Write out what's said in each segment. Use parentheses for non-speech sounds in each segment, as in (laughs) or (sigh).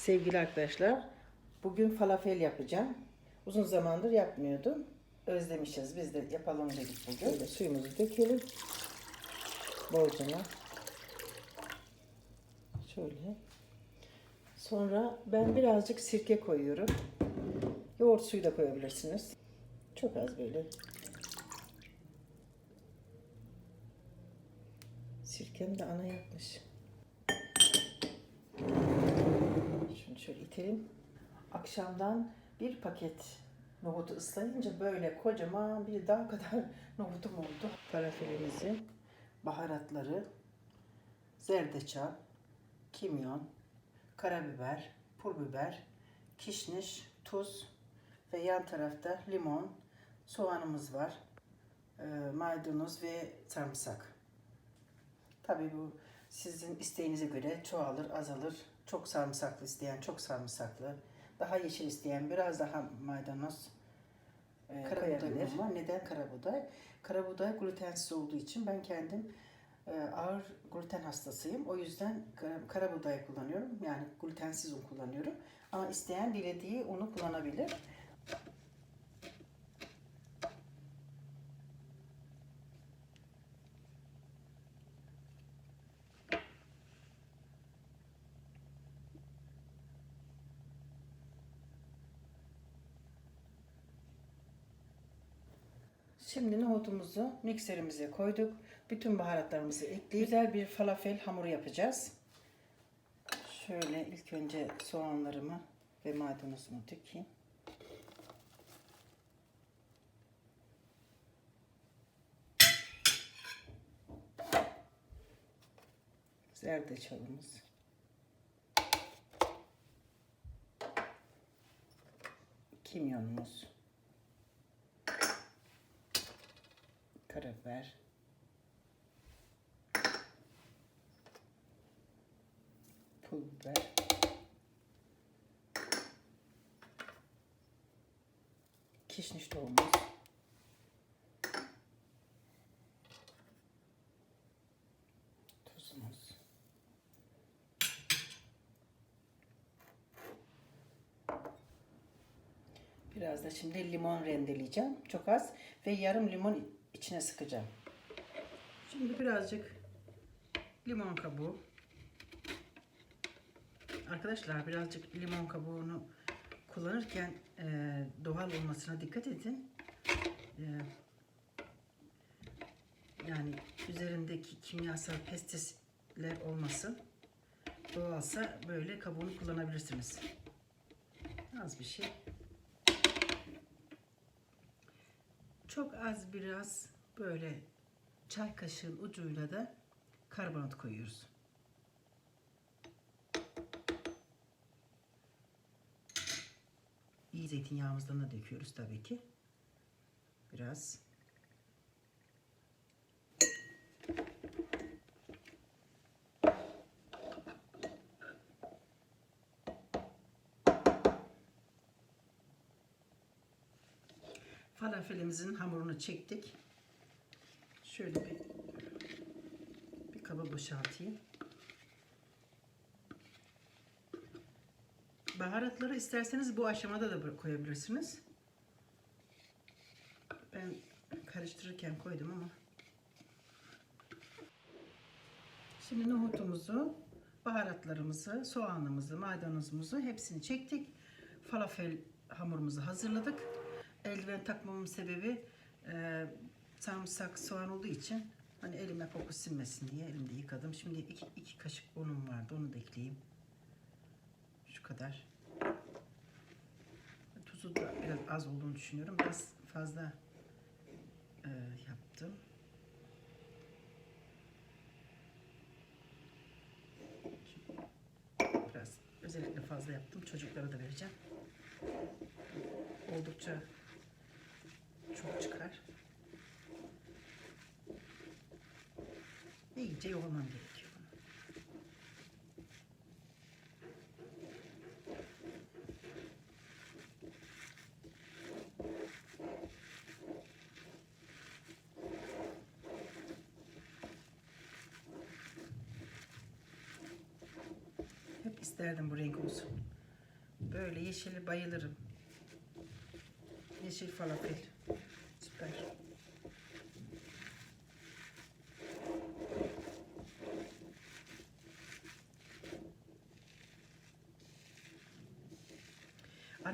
Sevgili arkadaşlar, bugün falafel yapacağım. Uzun zamandır yapmıyordum. Özlemişiz. Biz de yapalım dedik bugün. Böyle suyumuzu dökelim. Bolcana. Şöyle. Sonra ben birazcık sirke koyuyorum. Yoğurt suyu da koyabilirsiniz. Çok az böyle. Sirkem de ana yapmış. Şöyle itelim. Akşamdan bir paket nohutu ıslayınca böyle kocaman bir dağ kadar (laughs) nohutum oldu. Parafilimizin baharatları, zerdeçal, kimyon, karabiber, pul biber, kişniş, tuz ve yan tarafta limon, soğanımız var, maydanoz ve sarımsak. Tabii bu sizin isteğinize göre çoğalır, azalır. Çok sarımsaklı isteyen çok sarımsaklı. Daha yeşil isteyen biraz daha maydanoz e, koyabilir. Ama neden karabuğday? Karabuğday glutensiz olduğu için ben kendim e, ağır gluten hastasıyım. O yüzden kara- karabuğday kullanıyorum. Yani glutensiz un kullanıyorum. Ama isteyen dilediği unu kullanabilir. Şimdi nohutumuzu mikserimize koyduk. Bütün baharatlarımızı ekleyip güzel bir falafel hamuru yapacağız. Şöyle ilk önce soğanlarımı ve maydanozumu dökeyim. Zerdeçalımız. Kimyonumuz. Karabiber, pul biber, kişniş tohumumuz, Biraz da şimdi limon rendeleyeceğim. Çok az. Ve yarım limon içine sıkacağım. Şimdi birazcık limon kabuğu. Arkadaşlar birazcık limon kabuğunu kullanırken e, doğal olmasına dikkat edin. E, yani üzerindeki kimyasal pestisler olmasın. Doğalsa böyle kabuğunu kullanabilirsiniz. Az bir şey. Çok az biraz böyle çay kaşığın ucuyla da karbonat koyuyoruz. İyi zeytinyağımızdan da döküyoruz tabii ki. Biraz. Falafelimizin hamurunu çektik. Şöyle bir, bir kaba boşaltayım. Baharatları isterseniz bu aşamada da koyabilirsiniz. Ben karıştırırken koydum ama. Şimdi nohutumuzu, baharatlarımızı, soğanımızı, maydanozumuzu hepsini çektik. Falafel hamurumuzu hazırladık. Eldiven takmamın sebebi e, sarımsak soğan olduğu için hani elime koku sinmesin diye elimde yıkadım. Şimdi iki, iki kaşık unum vardı onu da ekleyeyim. Şu kadar. Tuzu da biraz az olduğunu düşünüyorum. Biraz fazla e, yaptım. Biraz özellikle fazla yaptım. Çocuklara da vereceğim. Oldukça çok çıkar. İyice yoğurmam gerekiyor. Hep isterdim bu renk olsun. Böyle yeşili bayılırım. Yeşil falafel.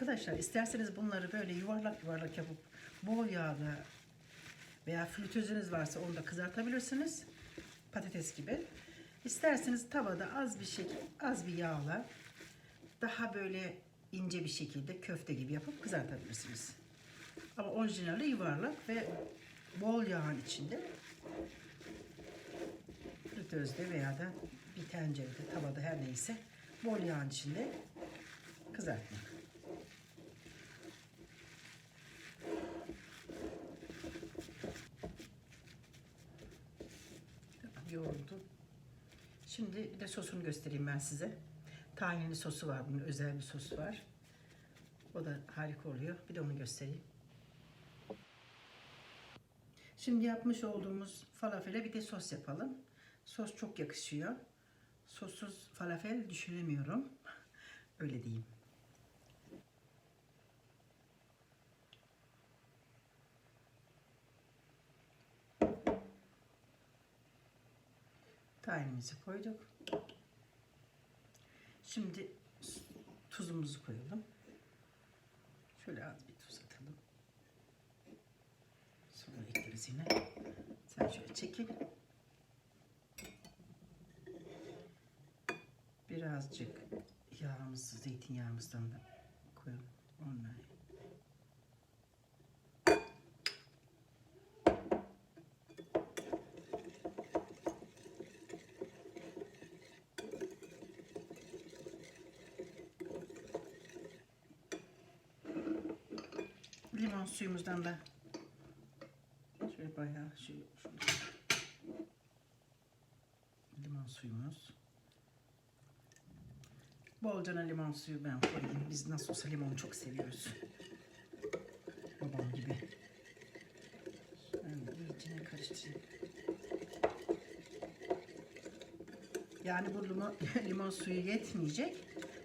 Arkadaşlar isterseniz bunları böyle yuvarlak yuvarlak yapıp bol yağda veya fritözünüz varsa onu da kızartabilirsiniz. Patates gibi. İsterseniz tavada az bir şekil, az bir yağla daha böyle ince bir şekilde köfte gibi yapıp kızartabilirsiniz. Ama orijinali yuvarlak ve bol yağın içinde fritözde veya da bir tencerede, tavada her neyse bol yağın içinde kızartmak. Yoğurdu. Şimdi bir de sosunu göstereyim ben size. Tahinli sosu var bunun özel bir sosu var. O da harika oluyor. Bir de onu göstereyim. Şimdi yapmış olduğumuz falafele bir de sos yapalım. Sos çok yakışıyor. Sossuz falafel düşünemiyorum. (laughs) Öyle diyeyim. Tahinimizi koyduk. Şimdi tuzumuzu koyalım. Şöyle az bir tuz atalım. Sonra ekleriz yine. Sen şöyle çekil. Birazcık yağımızı, zeytinyağımızdan da koyalım. Onları. Limon suyumuzdan da şöyle bayağı şey şöyle. limon suyumuz. Bolcana limon suyu ben koyayım. Biz nasıl olsa limonu çok seviyoruz. Babam gibi. Şöyle iyicene karıştırayım. Yani bu (laughs) limon, suyu yetmeyecek.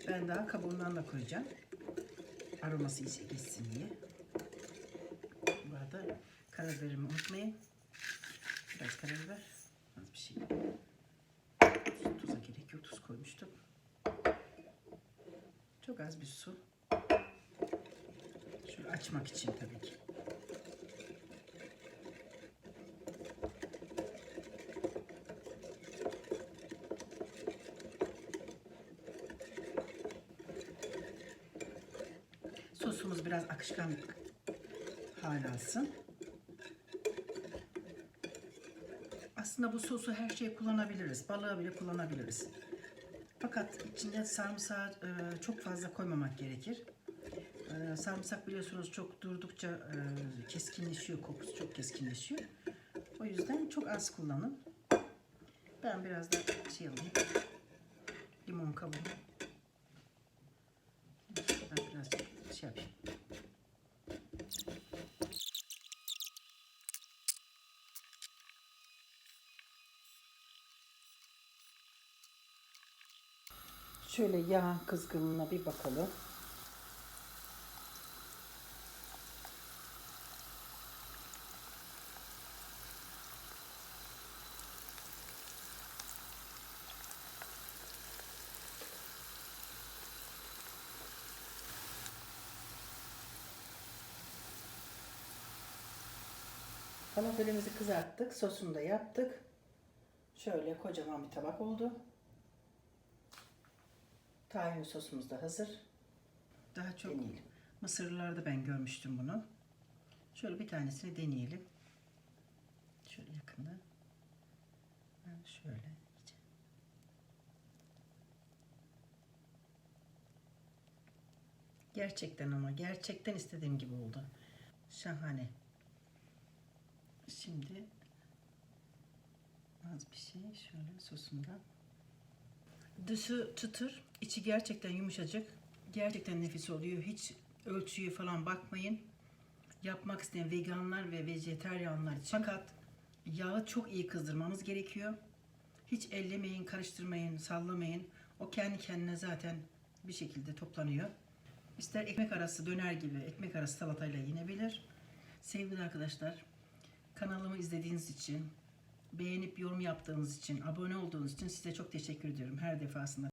Ben daha kabuğundan da koyacağım. Aroması iyice geçsin diye. Karabiberimi unutmayın. Biraz karabiber. Az bir şey. Tuz- Tuza gerek yok. Tuz koymuştum. Çok az bir su. Şöyle açmak için tabii ki. Sosumuz biraz akışkan hal alsın. Aslında bu sosu her şeye kullanabiliriz. Balığa bile kullanabiliriz. Fakat içinde sarımsağı e, çok fazla koymamak gerekir. E, sarımsak biliyorsunuz çok durdukça e, keskinleşiyor. Kokusu çok keskinleşiyor. O yüzden çok az kullanın. Ben biraz da şey alayım. Limon kabuğu. Biraz şey yapayım. Şöyle yağ kızgınlığına bir bakalım. Falafelimizi kızarttık, sosunu da yaptık. Şöyle kocaman bir tabak oldu. Tahin sosumuz da hazır. Daha çok deneyelim. Mısırlılarda ben görmüştüm bunu. Şöyle bir tanesini deneyelim. Şöyle yakında. Ben şöyle. Gerçekten ama gerçekten istediğim gibi oldu. Şahane. Şimdi az bir şey şöyle sosundan. Dışı çıtır, içi gerçekten yumuşacık. Gerçekten nefis oluyor. Hiç ölçüyü falan bakmayın. Yapmak isteyen veganlar ve vejeteryanlar için. Fakat yağı çok iyi kızdırmamız gerekiyor. Hiç ellemeyin, karıştırmayın, sallamayın. O kendi kendine zaten bir şekilde toplanıyor. İster ekmek arası döner gibi ekmek arası salatayla yenebilir. Sevgili arkadaşlar, kanalımı izlediğiniz için, beğenip yorum yaptığınız için, abone olduğunuz için size çok teşekkür ediyorum her defasında.